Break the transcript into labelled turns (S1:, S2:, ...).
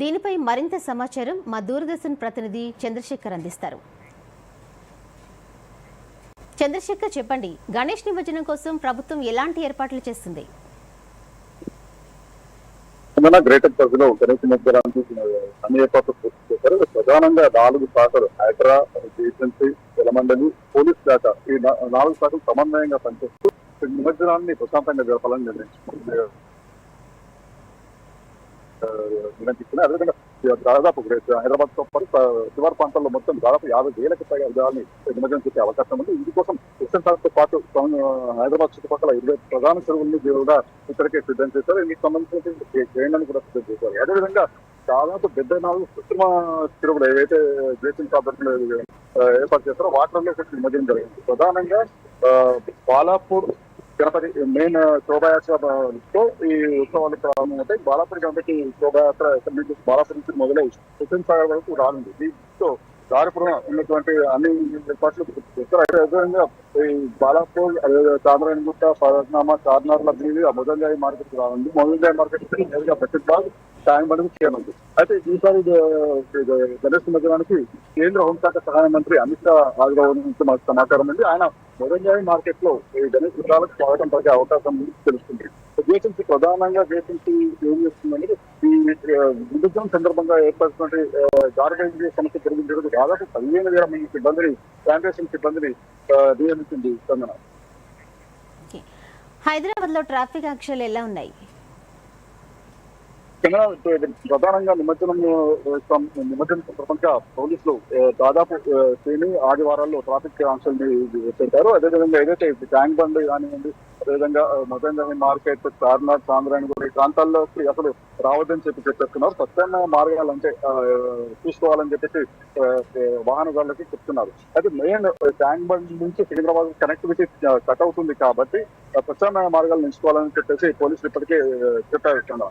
S1: దీనిపై మరింత సమాచారం మా దూరదర్శన్ ప్రతినిధి చంద్రశేఖర్ అందిస్తారు. చంద్రశేఖర్ చెప్పండి గణేష్ నిమజ్జనం కోసం ప్రభుత్వం ఎలాంటి ఏర్పాట్లు చేస్తుంది?
S2: గ్రేటర్ పరిధిలో గణేష్ నిమజ్జనానికి అన్ని ఏర్పాట్లు పూర్తి చేశారు. ప్రధానంగా నాలుగు శాఖలు హైడ్రా ఏజెన్సీ జలమండలి పోలీస్ శాఖ ఈ నాలుగు శాఖలు సమన్వయంగా పనిచేస్తూ నిమజ్జనాన్ని ప్రశాంతంగా జరపాలని నిర్ణయించుకుంది ఆ, అదేవిధంగా దాదాపు హైదరాబాద్తో పాటు శివారు ప్రాంతాల్లో మొత్తం దాదాపు యాభై వేలకు పైగా విధాలని నిమజ్జనం చేసే అవకాశం ఉంది. ఇందుకోసం ఎస్ఎన్తో పాటు హైదరాబాద్ చుట్టుపక్కల ఇరవై ప్రధాన చెరువుల్ని కూడా ఇక్కడికే సిద్ధం చేశారు. దీనికి సంబంధించిన చేయండి కూడా సిద్ధం చేశారు. అదేవిధంగా దాదాపు డెబ్బై నాలుగు కృత్రిమ చెరువులు ఏవైతే బ్లీచింగ్ టాబ్లెట్లు ఏర్పాటు చేస్తారో వాటర్లో నిమజ్జనం జరిగింది. ప్రధానంగా బాలాపూర్ గణపతి మెయిన్ uh, శోభాయాత్రతో ఈ ఉత్సవాలు ప్రారంభమవుతాయి బాలాపూర్ గణపతి శోభాయాత్ర ఎక్కడి నుంచి? బాలాపూర్ నుంచి మొదలై హుసేన్ సాగర్ వరకు రానుంది. దీంతో దారిపురం ఉన్నటువంటి అన్ని ఏర్పాట్లు అయితే అదేవిధంగా ఈ బాలాపూర్ చాంద్రాయణ గుట్ట పదనామా చార్నార్ల బీవి మొదలజాయి మార్కెట్ రానుంది మొదలజాయి మార్కెట్ నేరుగా బడ్జెట్ సాయం బండ్కు చేయనుంది అయితే ఈసారి గణేష్ మధ్యానికి కేంద్ర హోంశాఖ సహాయ మంత్రి అమిత్ షా హాజరవడానికి మాకు సమాచారం ఉంది. ఆయన మొదలజాయి మార్కెట్లో ఈ గణేష్ గుట్టాలకు స్వాగతం పలికే అవకాశం ఉంది తెలుస్తుంది. జేసెన్సీ ప్రధానంగా జేసెన్సీ ఏం చేస్తుందంటే ఈ ఆ, సందర్భంగా ఏర్పడుతున్నటువంటి గార్బేజ్ సమస్య పెరిగించడానికి దాదాపు పదిహేను వేల మంది సిబ్బందిని శానిటేషన్ సిబ్బందిని నియమించింది స్పందన
S1: హైదరాబాద్లో ట్రాఫిక్ ఆంక్షలు ఎలా ఉన్నాయి?
S2: కెమెరా ప్రధానంగా నిమజ్జనం నిమజ్జనం సందర్భంగా పోలీసులు దాదాపు శ్రేణి ఆదివారాల్లో ట్రాఫిక్ ఆంక్షల్ని పెట్టారు. అదేవిధంగా ఏదైతే ట్యాంక్ బండ్ కానివ్వండి అదేవిధంగా మొదటి మార్కెట్ చార్నార్ చాంద్రాయణ కూడా ఈ ప్రాంతాల్లోకి అసలు రావద్దని చెప్పి చెప్పేస్తున్నారు. ప్రత్యామ్నాయ మార్గాలు అంటే చూసుకోవాలని చెప్పేసి వాహనదారులకి చెప్తున్నారు. అయితే మెయిన్ ట్యాంక్ బండ్ నుంచి సికింద్రాబాద్ కనెక్టివిటీ కట్ అవుతుంది కాబట్టి ఆ, ప్రత్యామ్నాయ మార్గాలు ఎంచుకోవాలని చెప్పేసి పోలీసులు ఇప్పటికే చెప్పారు.